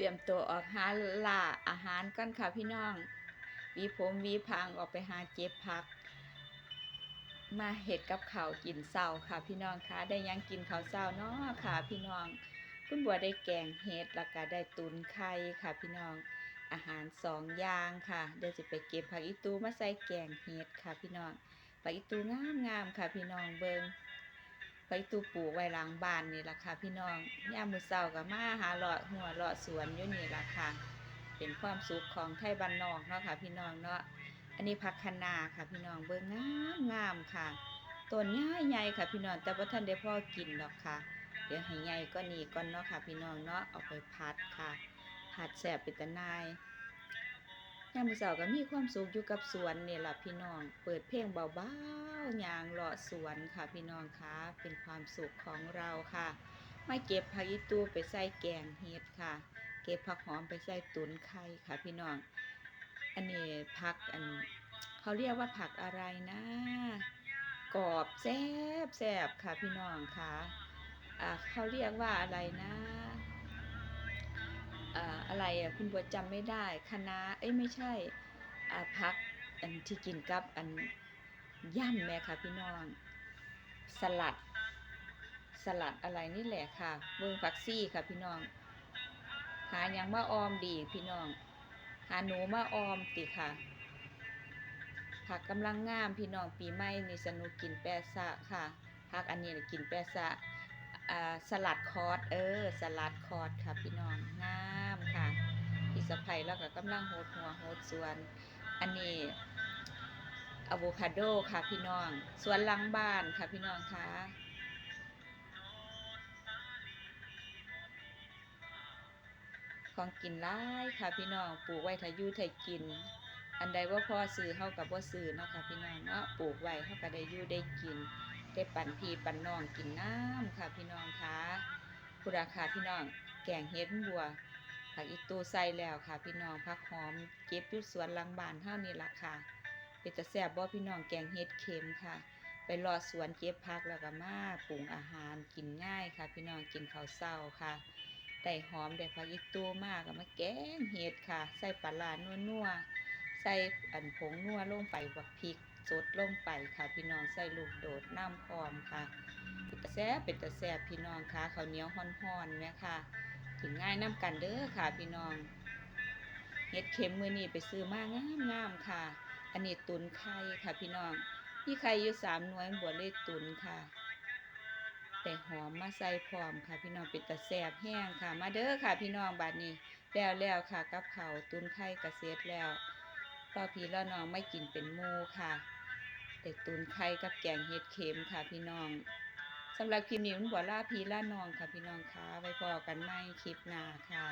ตรียมตัวออกหาล่าอาหารก่อนค่ะพี่น้องวีผมวีพางออกไปหาเจ็บพัก มาเห็ดกับข้าวกินเศร้าค่ะพี่น้องคะได้ยังกินข้าวเศร้าเนาะค่ะพี่น้อง คุณบัวได้แกงเห็ดแล้วก็ได้ตุนไข่ค่ะพี่น้อง อาหารสองอย่างค่ะเดี๋ยวจะไปเก็บผักอีตูมาใส่แกงเห็ดค่ะพี่น้องผักอีตูงามงามๆค่ะพี่น้องเบิง ผักอีตูปูไว้หลังบ้านนี่ล่ะค่ะพี่น้องยามมือเช้าก็มาหาเลาะหัวเลาะสวนอยู่นี่ล่ะค่ะเป็นความสุขของไทยบ้านนอกเนาะค่ะพี่น้องเนาะอันนี้ผักคะนาค่ะพี่น้องเบิ่งงามงามค่ะต้นใหญ่ๆค่ะพี่น้องแต่บ่ทันได้พอกินดอกค่ะ เดี๋ยวให้ใหญ่ก็นี่ก่อนเนาะค่ะ พี่น้องเนาะเอาไปพัดค่ะผัดแสบป็นตนายยามมือเช้าก็มีความสุขอยู่กับสวนนี่ละพี่น้อง เปิดเพลงเบาๆ ยางเลาะสวนค่ะพี่น้องคะเป็นความสุขของเราค่ะ ไมาเก็บผักอีตู้ไปใส่แกงเห็ดค่ะ เก็บผักหอมไปใส่ตุ๋นไข่ค่ะพี่น้อง อันนี้ผักอันเขาเรียกว่าผักอะไรนะกรอบแซบแซบค่ะพี่น้องค่ะอ่าเขาเรียกว่าอะไรนะอ่าอะไรอะคุณบัวจำไม่ได้คะนาเอ้ยไม่ใช่อ่าผักอันที่กินกับอัน ย่ำแม่ค่ะพี่น้อง สลัด สลัดอะไรนี่แหละค่ะเบิ่งผักซี่ค่ะพี่น้องหายังมาออมดีพี่น้อง หาหนูมาออมติค่ะ ผักกำลังงามพี่น้องปีใหม่นี่สนุกกินแปะซะค่ะผักอันนี้กินแปะซะสลัดคอร์สเออ สลัดคอร์สค่ะพี่น้องงามค่ะพี่สะไพแล้วก็กำลังโหดหัวโหดสวน อันนี้ อะโวคาโดค่ะพี่น้อง สวนหลังบ้านค่ะพี่น้องคะของกินหลายค่ะพี่น้องปลูกไว้ถ้ายู่ถ้ากิน อันใดว่าพ่อซื้อเฮากับบ่ซื้อเนาะค่ะพี่น้องเนาะปลูกไว้เฮาก็ได้ยู่ได้กิน ได้ปั่นพีปั่นน้องกินน้ำค่ะพี่น้องคะผู้ราคาพี่น้องแกงเฮ็ดบัวผักอีตูใส่แล้วค่ะพี่น้องผักหอมเก็บอยู่สวนหลังบ้านเฮานี่ล่ะค่ะ เป็นตาแซ่บบ่พี่น้องแกงเฮ็ดเค็มค่ะ ไปรอสวนเก็บผักแล้วก็มาปรุงอาหารกินง่ายค่ะ พี่น้องกินข้าวเช้าค่ะได้หอมได้ผักอีตูมากก็มาแกงเห็ดค่ะ ใส่ปลาร้านัวๆใส่อันผงนัวลงไปบักพริกสดลงไปค่ะ พี่น้องใส่ลูกโดดน้ำพร้อมค่ะเป็นตาแซ่บเป็นตาแซ่บพี่น้องค่ะข้าวเหนียวฮ้อนๆเนี่ยค่ะกินง่ายน้ำกันเด้อค่ะ พี่น้องเห็ดเข็มมือนี้ไปซื้อมางามๆค่ะ อันนี้ตุนไข่ค่ะพี่น้องพี่ไข่อยู่สามหน่วยบัวเลยตุนค่ะ แต่หอมมาใส่พร้อมค่ะ พี่น้องเป็นตะแสบแห้งค่ะ มาเด้อค่ะ พี่น้องบัดนี้แล้วแล้วค่ะกับเขาตุนไข่กระเซ็ดแล้วป้าพี่ล้วน้องไม่กินเป็นมูค่ะแต่ตุนไข่กับแกงเห็ดเค็มค่ะพี่น้องสำหรับคลิปนี้มันบัวล่าพี่ล่าน้องค่ะพี่น้องค่ะไว้พอกันใหม่คลิปหน้าค่ะ